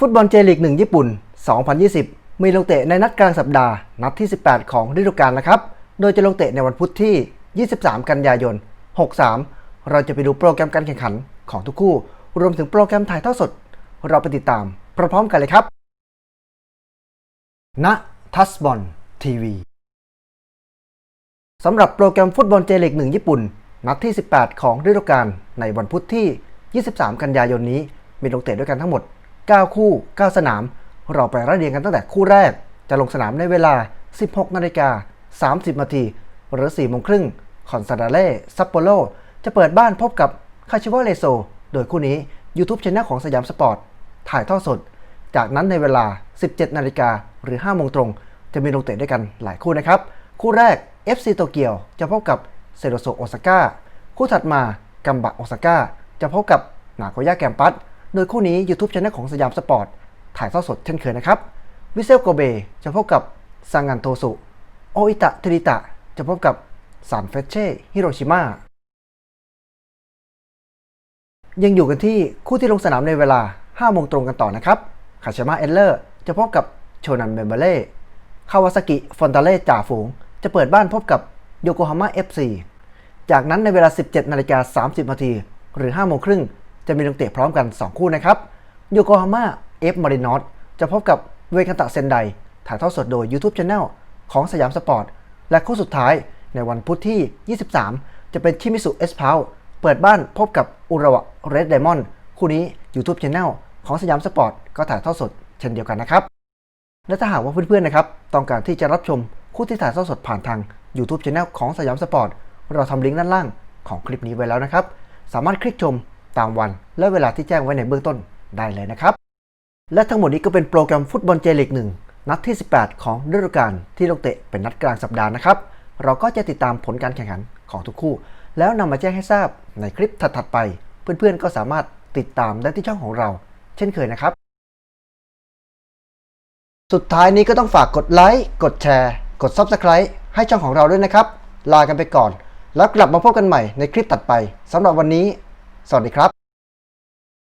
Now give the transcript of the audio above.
ฟุตบอลเจลีก1ญี่ปุ่น 2020 มีลงเตะในนัดกลางสัปดาห์ นัดที่ 18 ของฤดูกาลนะครับ โดยจะลงเตะในวันพุธที่ 23 กันยายน 63 เราจะไปดูโปรแกรมการแข่งขันของทุกคู่ รวมถึงโปรแกรมถ่ายทอดสด เราไปติดตามพร้อมๆกันเลยครับณทัสบอลทีวีสำหรับโปรแกรมฟุตบอลเจลีก1ญี่ปุ่น นัดที่ 18 ของฤดูกาลในวันพุธที่ 23 กันยายนนี้ มีลงเตะด้วยกันทั้งหมด 9 คู่ 9 สนาม เราไปไล่เรียงกันตั้งแต่คู่แรก จะลงสนามในเวลา 16นาฬิกา30นาทีหรือ4โมงครึ่งคอนซาดาเล่ซัปโปโรจะเปิดบ้านพบกับคาชิวะเลโซ โดยคู่นี้ YouTube Channel ของสยามสปอร์ต ถ่ายทอดสด จากนั้นในเวลา 17นาฬิกาหรือ5โมงตรง จะมีลงเตะด้วยกันหลายคู่นะครับ คู่แรก FC โตเกียวจะพบกับเซโรโซโอซาก้าคู่ถัดมากัมบะโอซาก้าจะพบกับนาโกย่าแกมปัส โดยคู่นี้ YouTube c h anel ของสยามสปอร์ตถ่ายทอดสดเช่นเคยนะครับ วิเซลโกเบจะพบกับซังงันโทสุ โออิตะเทริตะ จะพบกับซานเฟเช่ฮิโรชิมายังอยู่กันที่คู่ที่ลงสนามในเวลา 5 โมงตรงกันต่อนะครับ คาชิมะเอลเลอร์จะพบกับโชนันเบมเบเล่ คาวาซากิ ฟอนตาเล่จ่าฝูง จะเปิดบ้านพบกับโยโกฮาม่า FC จากนั้นในเวลา 17 นาฬิกา 30 นาที หรือ 5 โมงครึ่ง จะมีลงเตะพร้อมกัน 2 คู่นะครับโยโกฮาม่าเอฟมารินอสจะพบกับเวกันตะเซนไดถ่ายทอดสดโดย YouTube Channel ของสยามสปอร์ต และคู่สุดท้ายในวันพุธที่ 23 จะเป็นชิมิสุเอสพาวเปิดบ้านพบกับอุระวะเรดไดมอนด์คู่นี้ YouTube Channel ของสยามสปอร์ต ก็ถ่ายทอดสดเช่นเดียวกันนะครับ และถ้าหากว่าเพื่อนๆนะครับต้องการที่จะรับชมคู่ที่ถ่ายทอดสดผ่านทาง YouTube Channel ของสยามสปอร์ต เราทำลิงก์ด้านล่างของคลิปนี้ไว้แล้วนะครับ สามารถคลิกชม ตามวัน และเวลาที่แจ้งไว้ในเบื้องต้นได้เลยนะครับ และทั้งหมดนี้ก็เป็นโปรแกรมฟุตบอลเจลีกหนึ่งนัดที่ 18 ของฤดูกาลที่ลงเตะเป็นนัดกลางสัปดาห์นะครับ เราก็จะติดตามผลการแข่งขันของทุกคู่ แล้วนำมาแจ้งให้ทราบในคลิปถัดๆไป เพื่อนๆก็สามารถติดตามได้ที่ช่องของเรา เช่นเคยนะครับ สุดท้ายนี้ก็ต้องฝากกดไลค์กดแชร์ กด Subscribe ให้ช่องของเราด้วยนะครับ ลากันไปก่อน แล้วกลับมาพบกันใหม่ในคลิปตัดไปสำหรับวันนี้ สวัสดีครับ